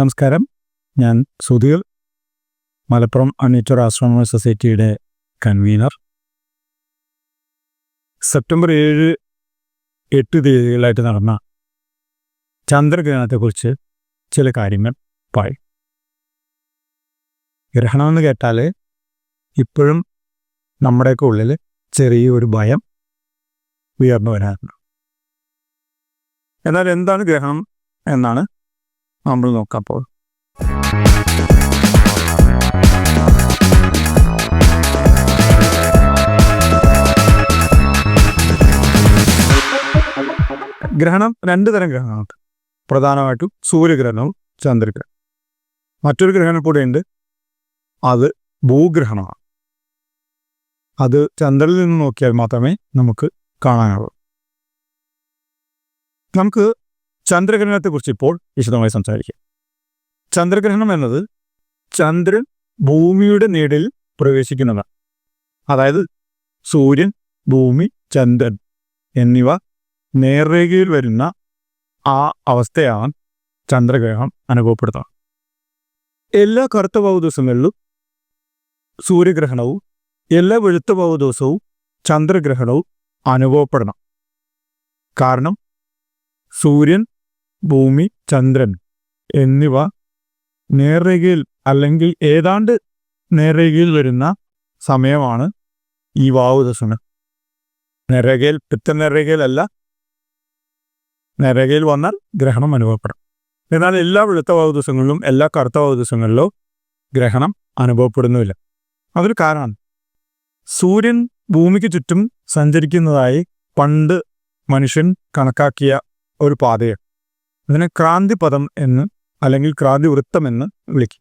നമസ്കാരം. ഞാൻ Sudheer Malappuram amateur astronomy സൊസൈറ്റിയുടെ കൺവീനർ. സെപ്റ്റംബർ ഏഴ് എട്ട് തീയതികളായിട്ട് നടന്ന ചന്ദ്രഗ്രഹണത്തെക്കുറിച്ച് ചില കാര്യങ്ങൾ പറയും. ഗ്രഹണമെന്ന് കേട്ടാൽ ഇപ്പോഴും നമ്മുടെയൊക്കെ ഉള്ളിൽ ചെറിയൊരു ഭയം ഉയർന്നു വരാറുണ്ട്. എന്നാൽ എന്താണ് ഗ്രഹണം എന്നാണ് നമ്മൾ നോക്കാപ്പോൾ ഗ്രഹണം രണ്ട് തരം ഗ്രഹണമുണ്ട് പ്രധാനമായിട്ടും സൂര്യഗ്രഹണവും ചന്ദ്രഗ്രഹണം മറ്റൊരു ഗ്രഹണം കൂടെ ഉണ്ട് അത് ഭൂഗ്രഹണമാണ്. അത് ചന്ദ്രനിൽ നിന്ന് നോക്കിയാൽ മാത്രമേ നമുക്ക് കാണാനാവൂ നമുക്ക് ചന്ദ്രഗ്രഹണത്തെക്കുറിച്ച് ഇപ്പോൾ വിശദമായി സംസാരിക്കാം. ചന്ദ്രഗ്രഹണം എന്നത് ചന്ദ്രൻ ഭൂമിയുടെ നീടിൽ പ്രവേശിക്കുന്നതാണ്. അതായത് സൂര്യൻ ഭൂമി ചന്ദ്രൻ എന്നിവ നേർരേഖയിൽ വരുന്ന ആ അവസ്ഥയാണ് ചന്ദ്രഗ്രഹണം അനുഭവപ്പെടുന്നത്. എല്ലാ കറുത്ത പൗ ദിവസങ്ങളിലും സൂര്യഗ്രഹണവും എല്ലാ വെളുത്ത പൗ ദിവസവും ചന്ദ്രഗ്രഹണവും അനുഭവപ്പെടണം. കാരണം സൂര്യൻ ഭൂമി ചന്ദ്രൻ എന്നിവ നേർരേഖയിൽ അല്ലെങ്കിൽ ഏതാണ്ട് നേർരേഖയിൽ വരുന്ന സമയമാണ് ഈ വാവു ദശമം. നേർരേഖയിൽ പിത്ത നേർരേഖയിലല്ല നേർരേഖയിൽ വന്നാൽ ഗ്രഹണം അനുഭവപ്പെടും. എന്നാൽ എല്ലാ വെളുത്ത വാവു ദിവസങ്ങളിലും എല്ലാ കറുത്ത വാവു ദിവസങ്ങളിലോ ഗ്രഹണം അനുഭവപ്പെടുന്നുമില്ല. അതൊരു കാരണം സൂര്യൻ ഭൂമിക്ക് ചുറ്റും സഞ്ചരിക്കുന്നതായി പണ്ട് മനുഷ്യൻ കണക്കാക്കിയ ഒരു പാതയാണ്. അതിനെ ക്രാന്തിപഥം എന്ന് അല്ലെങ്കിൽ ക്രാന്തി വൃത്തം എന്ന് വിളിക്കും.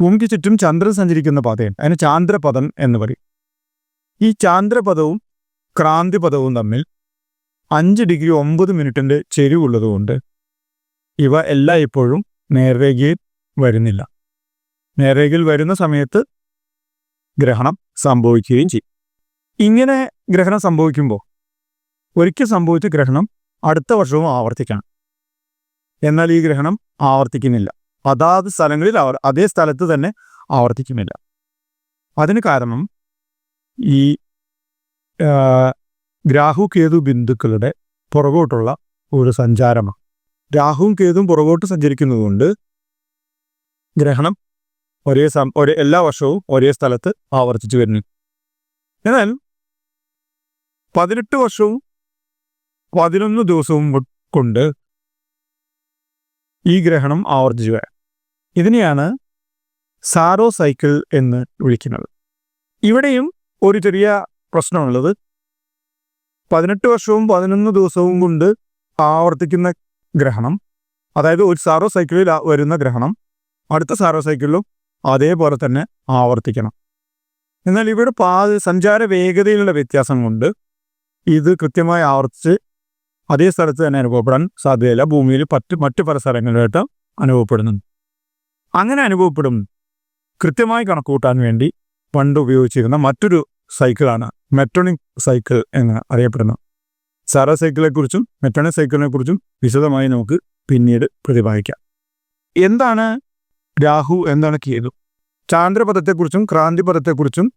ഭൂമിക്ക് ചുറ്റും ചന്ദ്രൻ സഞ്ചരിക്കുന്ന പാതയാണ് അതിന് ചാന്ദ്രപഥം എന്ന് പറയും. ഈ ചാന്ദ്രപഥവും ക്രാന്തിപഥവും തമ്മിൽ അഞ്ച് ഡിഗ്രി ഒമ്പത് മിനിറ്റിന്റെ ചെരിവുള്ളതുകൊണ്ട് ഇവ എല്ലായ്പ്പോഴും നേർരേഖയിൽ വരുന്നില്ല. നേർരേഖയിൽ വരുന്ന സമയത്ത് ഗ്രഹണം സംഭവിക്കുകയും ചെയ്യും. ഇങ്ങനെ ഗ്രഹണം സംഭവിക്കുമ്പോൾ ഒരിക്കൽ സംഭവിച്ച ഗ്രഹണം അടുത്ത വർഷവും ആവർത്തിക്കണം. എന്നാൽ ഈ ഗ്രഹണം ആവർത്തിക്കുന്നില്ല. അതാത് സ്ഥലങ്ങളിൽ അവർ അതേ സ്ഥലത്ത് തന്നെ ആവർത്തിക്കുന്നില്ല. അതിന് കാരണം ഈ രാഹു കേതു ബിന്ദുക്കളുടെ പുറകോട്ടുള്ള ഒരു സഞ്ചാരമാണ്. രാഹുവും കേതും പുറകോട്ട് സഞ്ചരിക്കുന്നതുകൊണ്ട് ഗ്രഹണം ഒരേ സം ഒരേ എല്ലാ വർഷവും ഒരേ സ്ഥലത്ത് ആവർത്തിച്ചു വരുന്നു. എന്നാൽ പതിനെട്ട് വർഷവും പതിനൊന്ന് ദിവസവും കൊണ്ട് ഈ ഗ്രഹണം വരാം ഇതിനെയാണ് സാറോ സൈക്കിൾ എന്ന് വിളിക്കുന്നത്. ഇവിടെയും ഒരു ചെറിയ പ്രശ്നമുള്ളത്. പതിനെട്ട് വർഷവും പതിനൊന്ന് ദിവസവും കൊണ്ട് ആവർത്തിക്കുന്ന ഗ്രഹണം അതായത് ഒരു സാറോ സൈക്കിളിൽ വരുന്ന ഗ്രഹണം അടുത്ത സാറോ സൈക്കിളിലും അതേപോലെ തന്നെ ആവർത്തിക്കണം. എന്നാൽ ഇവിടെ പാ സഞ്ചാര വേഗതയിലുള്ള വ്യത്യാസം കൊണ്ട് ഇത് കൃത്യമായി ആവർത്തിച്ച് അതേ സ്ഥലത്ത് തന്നെ അനുഭവപ്പെടാൻ സാധ്യതയില്ല. ഭൂമിയിൽ മറ്റ് മറ്റു പല സ്ഥലങ്ങളിലായിട്ട് അനുഭവപ്പെടുന്നുണ്ട്. അങ്ങനെ അനുഭവപ്പെടും. കൃത്യമായി കണക്കുകൂട്ടാൻ വേണ്ടി പണ്ട് ഉപയോഗിച്ചിരുന്ന മറ്റൊരു സൈക്കിളാണ് മെട്രോണിക് സൈക്കിൾ എന്ന് അറിയപ്പെടുന്നത്. സാറ സൈക്കിളെക്കുറിച്ചും സൈക്കിളിനെ കുറിച്ചും വിശദമായി നമുക്ക് പിന്നീട് പ്രതിപാദിക്കാം. എന്താണ് രാഹു എന്താണ് കേതു? ചാന്ദ്രപഥത്തെക്കുറിച്ചും ക്രാന്തിപഥത്തെക്കുറിച്ചും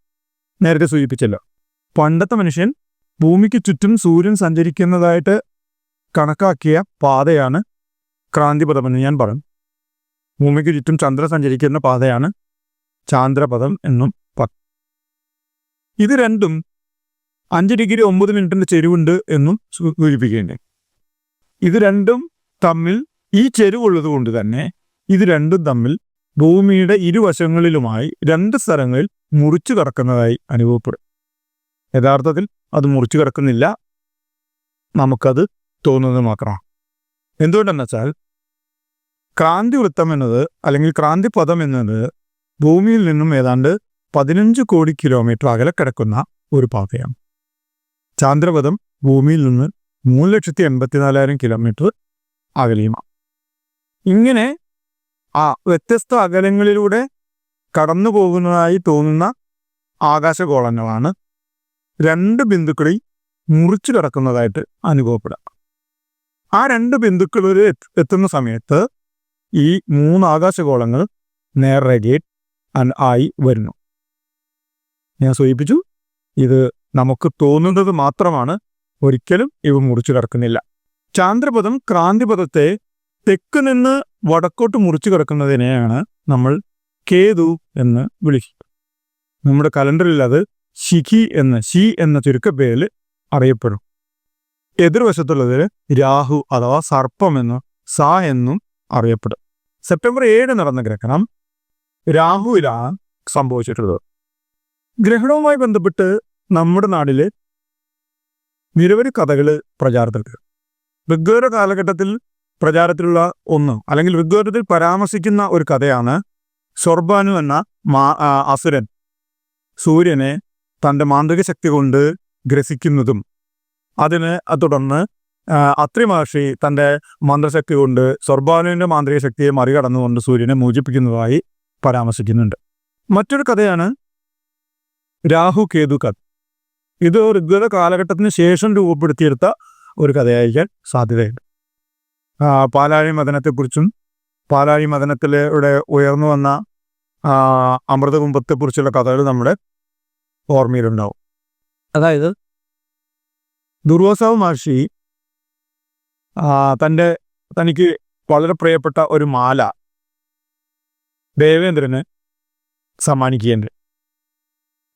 നേരത്തെ സൂചിപ്പിച്ചല്ലോ. പണ്ടത്തെ മനുഷ്യൻ ഭൂമിക്ക് ചുറ്റും സൂര്യൻ സഞ്ചരിക്കുന്നതായിട്ട് കണക്കാക്കിയ പാതയാണ് ക്രാന്തിപഥമെന്ന് ഞാൻ പറയും ഭൂമിക്ക് ചുറ്റും ചന്ദ്ര സഞ്ചരിക്കുന്ന പാതയാണ് ചാന്ദ്രപഥം എന്നും പറയും ഇത് രണ്ടും അഞ്ച് ഡിഗ്രി ഒമ്പത് മിനിറ്റിന്റെ ചെരുവുണ്ട് എന്നും സൂചിപ്പിക്കുകയുണ്ട് ഇത് രണ്ടും തമ്മിൽ ഈ ചെരുവുള്ളത് കൊണ്ട് തന്നെ ഇത് രണ്ടും തമ്മിൽ ഭൂമിയുടെ ഇരുവശങ്ങളിലുമായി രണ്ട് സ്ഥലങ്ങളിൽ മുറിച്ചു കടക്കുന്നതായി അനുഭവപ്പെടും. യഥാർത്ഥത്തിൽ അത് മുറിച്ചു കിടക്കുന്നില്ല. നമുക്കത് തോന്നുന്നത് മാത്രമാണ്. എന്തുകൊണ്ടെന്ന് വെച്ചാൽ ക്രാന്തി വൃത്തം എന്നത് അല്ലെങ്കിൽ ക്രാന്തി പദം എന്നത് ഭൂമിയിൽ നിന്നും ഏതാണ്ട് പതിനഞ്ച് കോടി കിലോമീറ്റർ അകലെ കിടക്കുന്ന ഒരു പാതയാണ്. ചാന്ദ്രപഥം ഭൂമിയിൽ നിന്ന് മൂന്ന് ലക്ഷത്തി എൺപത്തിനാലായിരം കിലോമീറ്റർ അകലെയുമാണ്. ഇങ്ങനെ ആ വ്യത്യസ്ത അകലങ്ങളിലൂടെ കടന്നു പോകുന്നതായി തോന്നുന്ന ആകാശഗോളങ്ങളാണ് രണ്ട് ബിന്ദുക്കളിൽ മുറിച്ചു കിടക്കുന്നതായിട്ട് അനുഭവപ്പെടാം ആ രണ്ട് ബിന്ദുക്കൾ ഒരു എത്തുന്ന സമയത്ത് ഈ മൂന്ന് ആകാശഗോളങ്ങൾ നേർരേഖയിൽ ആയി വരുന്നു. ഞാൻ സൂചിപ്പിച്ചു ഇത് നമുക്ക് തോന്നുന്നത് മാത്രമാണ് ഒരിക്കലും ഇവ മുറിച്ചു കിടക്കുന്നില്ല. ചാന്ദ്രപഥം ക്രാന്തിപഥത്തെ തെക്ക് നിന്ന് വടക്കോട്ട് മുറിച്ചു കിടക്കുന്നതിനെയാണ് നമ്മൾ കേതു എന്ന് വിളിക്കുന്നത് നമ്മുടെ കലണ്ടറിൽ അത് ശിഖി എന്ന ശി എന്ന ചുരുക്കപ്പേരിൽ അറിയപ്പെടും. എതിർവശത്തുള്ളത് രാഹു അഥവാ സർപ്പം എന്ന് സ എന്നും അറിയപ്പെടും. സെപ്റ്റംബർ ഏഴ് നടന്ന ഗ്രഹണം രാഹുവിലാണ് സംഭവിച്ചിട്ടുള്ളത്. ഗ്രഹണവുമായി ബന്ധപ്പെട്ട് നമ്മുടെ നാട്ടിൽ നിരവധി കഥകൾ പ്രചാരത്തിലുണ്ട്. ഋഗ്വേദ കാലഘട്ടത്തിൽ പ്രചാരത്തിലുള്ള ഒന്ന് അല്ലെങ്കിൽ ഋഗ്വേദത്തിൽ പരാമർശിക്കുന്ന ഒരു കഥയാണ് സൊർബാനു എന്ന മാ അസുരൻ സൂര്യനെ തന്റെ മാന്ത്രിക ശക്തി കൊണ്ട് ഗ്രസിക്കുന്നതും അതിന് തുടർന്ന് അത്രി മഹർഷി തന്റെ മന്ത്രശക്തി കൊണ്ട് സ്വർബാനുവിന്റെ മാന്ത്രിക ശക്തിയെ മറികടന്നുകൊണ്ട് സൂര്യനെ മോചിപ്പിക്കുന്നതായി പരാമർശിക്കുന്നുണ്ട്. മറ്റൊരു കഥയാണ് രാഹു കേതു കഥ. ഇത് ഋഗ്വേദ കാലഘട്ടത്തിന് ശേഷം രൂപപ്പെടുത്തിയെടുത്ത ഒരു കഥയായിരിക്കാൻ സാധ്യതയുണ്ട്. പാലാഴി മദനത്തെക്കുറിച്ചും പാലാഴി മദനത്തിലൂടെ ഉയർന്നു വന്ന അമൃതകുംഭത്തെക്കുറിച്ചുള്ള കഥകൾ നമ്മുടെ ഓർമ്മയിലുണ്ടാവും. അതായത് ദുർവാസാവ് മഹർഷി തന്റെ തനിക്ക് വളരെ പ്രിയപ്പെട്ട ഒരു മാല ദേവേന്ദ്രന് സമ്മാനിക്കുകയുണ്ട്.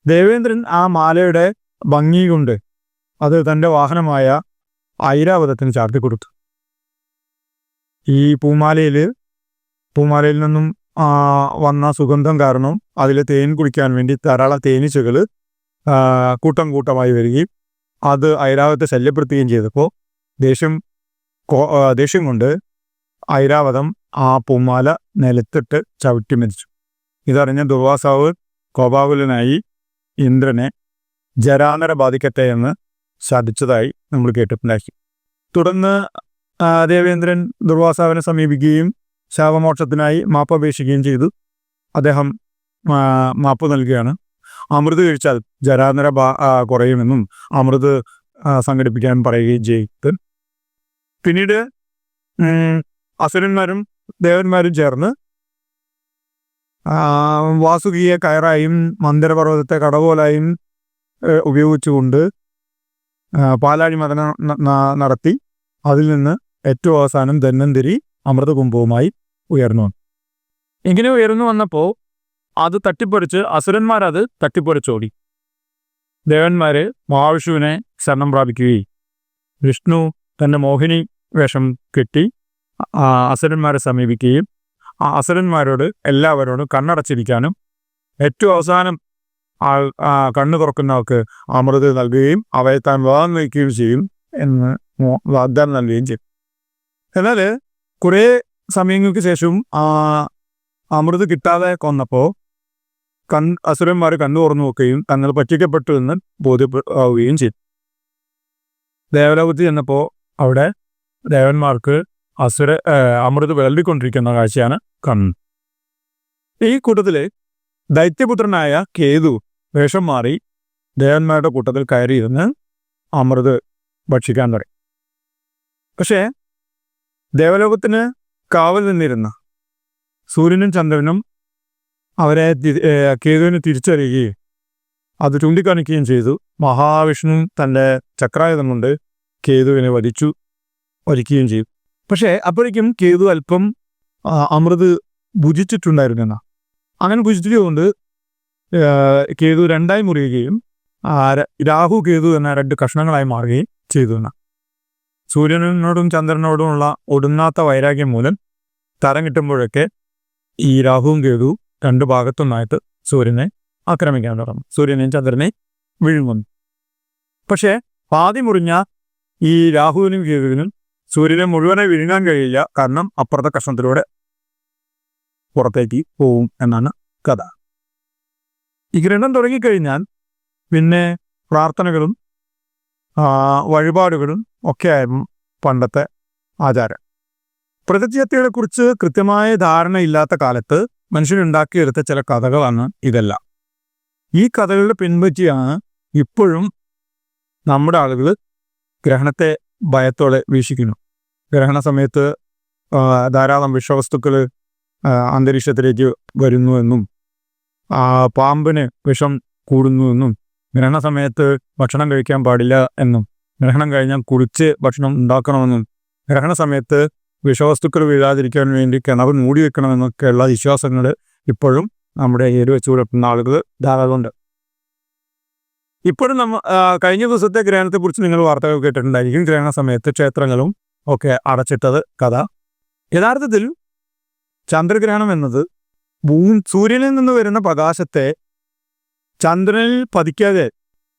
ദേവേന്ദ്രൻ ആ മാലയുടെ ഭംഗി കൊണ്ട് അത് തന്റെ വാഹനമായ ഐരാവതത്തിന് ചാർത്തി കൊടുത്തു. ഈ പൂമാലയിൽ പൂമാലയിൽ നിന്നും വന്ന സുഗന്ധം കാരണം അതിൽ തേൻ കുടിക്കാൻ വേണ്ടി ധാരാളം തേനീച്ചകൾ കൂട്ടം കൂട്ടമായി വരികയും അത് ഐരാവതത്തെ ശല്യപ്പെടുത്തുകയും ചെയ്തപ്പോൾ ദേഷ്യം ദേഷ്യം കൊണ്ട് ഐരാവതം ആ പൂമാല നിലത്തിട്ട് ചവിട്ടി മരിച്ചു ഇതറിഞ്ഞ ദുർവാസാവ് കോപാകുലനായി ഇന്ദ്രനെ ജരാനര ബാധിക്കട്ടെ എന്ന് ശാദിച്ചതായി നമ്മൾ കേട്ടിട്ടുണ്ടാക്കി തുടർന്ന് ദേവേന്ദ്രൻ ദുർവാസാവിനെ സമീപിക്കുകയും ശാപമോക്ഷത്തിനായി മാപ്പ് അപേക്ഷിക്കുകയും ചെയ്തു. അദ്ദേഹം മാപ്പ് നൽകുകയാണ്. അമൃത് കഴിച്ചാൽ ജരാനര കുറയുമെന്നും അമൃത് സംഘടിപ്പിക്കാൻ പറയുകയും ചെയ്തു. പിന്നീട് അസുരന്മാരും ദേവന്മാരും ചേർന്ന് വാസുകിയെ കയറായും മന്ദിരപർവതത്തെ കടകോലായും ഉപയോഗിച്ചുകൊണ്ട് പാലാഴി മതന നടത്തി. അതിൽ നിന്ന് ഏറ്റവും അവസാനം ധന്വന്തിരി അമൃതകുംഭവുമായി ഉയർന്നു ഇങ്ങനെ ഉയർന്നു വന്നപ്പോൾ അത് തട്ടിപ്പറിച്ച് അസുരന്മാരത് തട്ടിപ്പറിച്ചോടി ദേവന്മാര് മഹാവിഷുവിനെ ശരണം പ്രാപിക്കുകയും വിഷ്ണു തന്റെ മോഹിനി വേഷം കെട്ടി അസുരന്മാരെ സമീപിക്കുകയും ആ അസുരന്മാരോട് എല്ലാവരോടും കണ്ണടച്ചിരിക്കാനും ഏറ്റവും അവസാനം ആൾ കണ്ണു തുറക്കുന്നവർക്ക് അമൃത് നൽകുകയും അവയെ താൻ വിവാഹം നയിക്കുകയും ചെയ്യും എന്ന് വാഗ്ദാനം നൽകുകയും ചെയ്യും. എന്നാൽ കുറേ സമയങ്ങൾക്ക് ശേഷം ആ അമൃത് കിട്ടാതെ കൊന്നപ്പോൾ കൺ അസുരന്മാർ കണ്ണു തുറന്നു നോക്കുകയും തങ്ങൾ പറ്റിക്കപ്പെട്ടു എന്ന് ബോധ്യപ്പെടുകയും ചെയ്തു. ദേവലോകത്ത് ചെന്നപ്പോൾ അവിടെ ദേവന്മാർക്ക് അസുര അമൃത് വിളമ്പിക്കൊണ്ടിരിക്കുന്ന കാഴ്ചയാണ് കണ്ണ് ഈ കൂട്ടത്തിൽ ദൈത്യപുത്രനായ കേതു വേഷം മാറി ദേവന്മാരുടെ കൂട്ടത്തിൽ കയറിയിരുന്ന് അമൃത് ഭക്ഷിക്കാൻ തുടങ്ങി. പക്ഷേ ദേവലോകത്തിന് കാവൽ നിന്നിരുന്ന സൂര്യനും ചന്ദ്രനും അവരെ കേതുവിനെ തിരിച്ചറിയുകയും അത് ചൂണ്ടിക്കാണിക്കുകയും ചെയ്തു. മഹാവിഷ്ണു തന്റെ ചക്രായുധം കൊണ്ട് കേതുവിനെ വധിച്ചു വലിക്കുകയും ചെയ്തു. പക്ഷേ അപ്പോഴേക്കും കേതു അല്പം അമൃത് ഭുജിച്ചിട്ടുണ്ടായിരുന്നു എന്നാ അങ്ങനെ ഭുജിച്ചതുകൊണ്ട് കേതു രണ്ടായി മുറിയുകയും രാഹു കേതു എന്ന രണ്ട് കഷ്ണങ്ങളായി മാറുകയും ചെയ്തു എന്ന സൂര്യനോടും ചന്ദ്രനോടുമുള്ള ഒടുങ്ങാത്ത വൈരാഗ്യം മൂലം തരം കിട്ടുമ്പോഴൊക്കെ ഈ രാഹുവും കേതു രണ്ട് ഭാഗത്തൊന്നായിട്ട് സൂര്യനെ ആക്രമിക്കാൻ തുടങ്ങും. സൂര്യനെയും ചന്ദ്രനെയും വിഴുങ്ങുന്നു. പക്ഷേ പാതി മുറിഞ്ഞ ഈ രാഹുവിനും കേതുവിനും സൂര്യനെ മുഴുവനെ വിഴുങ്ങാൻ കഴിയില്ല. കാരണം അപ്പുറത്തെ കഷ്ണത്തിലൂടെ പുറത്തേക്ക് പോവും എന്നാണ് കഥ. ഈ ഗ്രഹണം തുടങ്ങിക്കഴിഞ്ഞാൽ പിന്നെ പ്രാർത്ഥനകളും വഴിപാടുകളും ഒക്കെയായിരുന്നു പണ്ടത്തെ ആചാരം. പ്രതിജത്തികളെക്കുറിച്ച് കൃത്യമായ കൃത്യമായ ധാരണയില്ലാത്ത കാലത്ത് മനുഷ്യനുണ്ടാക്കിയെടുത്ത ചില കഥകളാണ് ഇതെല്ലാം. ഈ കഥകളുടെ പിൻപറ്റിയാണ് ഇപ്പോഴും നമ്മുടെ ആളുകൾ ഗ്രഹണത്തെ ഭയത്തോടെ വീക്ഷിക്കുന്നു. ഗ്രഹണ സമയത്ത് ധാരാളം വിഷവസ്തുക്കൾ അന്തരീക്ഷത്തിലേക്ക് വരുന്നുവെന്നും പാമ്പിന് വിഷം കൂടുന്നുവെന്നും ഗ്രഹണ സമയത്ത് ഭക്ഷണം കഴിക്കാൻ പാടില്ല എന്നും ഗ്രഹണം കഴിഞ്ഞാൽ കുളിച്ച് ഭക്ഷണം ഉണ്ടാക്കണമെന്നും ഗ്രഹണ സമയത്ത് വിഷവസ്തുക്കൾ വീഴാതിരിക്കാൻ വേണ്ടി കിണർ മൂടി വെക്കണമെന്നൊക്കെയുള്ള വിശ്വാസങ്ങൾ ഇപ്പോഴും നമ്മുടെ ഏരി വെച്ച് പുലർത്തുന്ന ആളുകൾ ധാരാളമുണ്ട്. ഇപ്പോഴും നമ്മ കഴിഞ്ഞ ദിവസത്തെ ഗ്രഹണത്തെക്കുറിച്ച് നിങ്ങൾ വാർത്തകൾ കേട്ടിട്ടുണ്ടായിരിക്കും. ഗ്രഹണ സമയത്ത് ക്ഷേത്രങ്ങളും ഒക്കെ അടച്ചിട്ടത് കഥ. യഥാർത്ഥത്തിൽ ചന്ദ്രഗ്രഹണം എന്നത് ഭൂ സൂര്യനിൽ നിന്ന് വരുന്ന പ്രകാശത്തെ ചന്ദ്രനിൽ പതിക്കാതെ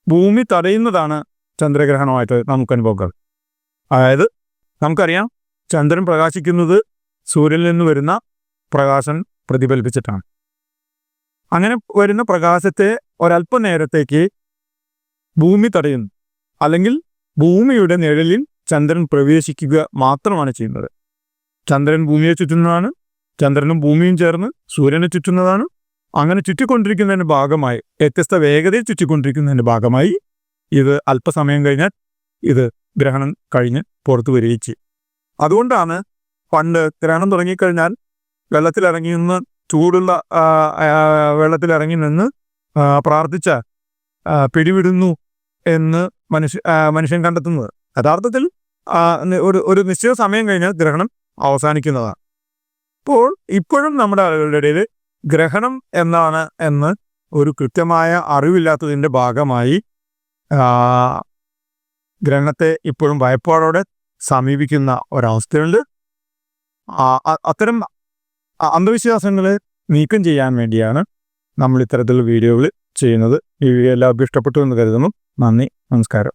ഭൂമി തടയുന്നതാണ് ചന്ദ്രഗ്രഹണമായിട്ട് നമുക്ക് അനുഭവപ്പെടുന്നത് അതായത് നമുക്കറിയാം ചന്ദ്രൻ പ്രകാശിക്കുന്നത് സൂര്യനിൽ നിന്ന് വരുന്ന പ്രകാശം പ്രതിഫലിപ്പിച്ചിട്ടാണ്. അങ്ങനെ വരുന്ന പ്രകാശത്തെ ഒരല്പനേരത്തേക്ക് ഭൂമി തടയുന്നു. അല്ലെങ്കിൽ ഭൂമിയുടെ നിഴലിൽ ചന്ദ്രൻ പ്രവേശിക്കുക മാത്രമാണ് ചെയ്യുന്നത്. ചന്ദ്രൻ ഭൂമിയെ ചുറ്റുന്നതാണ് ചന്ദ്രനും ഭൂമിയും ചേർന്ന് സൂര്യനെ ചുറ്റുന്നതാണ്. അങ്ങനെ ചുറ്റിക്കൊണ്ടിരിക്കുന്നതിന്റെ ഭാഗമായി വ്യത്യസ്ത വേഗതയിൽ ചുറ്റിക്കൊണ്ടിരിക്കുന്നതിന്റെ ഭാഗമായി ഇത് അല്പസമയം കഴിഞ്ഞാൽ ഇത് ഗ്രഹണം കഴിഞ്ഞ് പുറത്തു വരികയും ചെയ്യും. അതുകൊണ്ടാണ് പണ്ട് ഗ്രഹണം തുടങ്ങിക്കഴിഞ്ഞാൽ വെള്ളത്തിലിറങ്ങി നിന്ന് ചൂടുള്ള വെള്ളത്തിലിറങ്ങി നിന്ന് പ്രാർത്ഥിച്ച പിടിവിടുന്നു എന്ന് മനുഷ്യ മനുഷ്യൻ കണ്ടെത്തുന്നത്. യഥാർത്ഥത്തിൽ ഒരു ഒരു നിശ്ചിത സമയം കഴിഞ്ഞാൽ ഗ്രഹണം അവസാനിക്കുന്നതാണ്. അപ്പോൾ ഇപ്പോഴും നമ്മുടെ ആളുകളുടെ ഇടയിൽ ഗ്രഹണം എന്നാണ് എന്ന് ഒരു കൃത്യമായ അറിവില്ലാത്തതിന്റെ ഭാഗമായി ഗ്രഹണത്തെ ഇപ്പോഴും ഭയപ്പാടോടെ സമീപിക്കുന്ന ഒരവസ്ഥയുണ്ട്. അത്തരം അന്ധവിശ്വാസങ്ങൾ നീക്കം ചെയ്യാൻ വേണ്ടിയാണ് നമ്മൾ ഇത്തരത്തിലുള്ള വീഡിയോകൾ ചെയ്യുന്നത്. ഈ വീഡിയോ എല്ലാവർക്കും ഇഷ്ടപ്പെട്ടു എന്ന് കരുതുന്നു. നന്ദി നമസ്കാരം.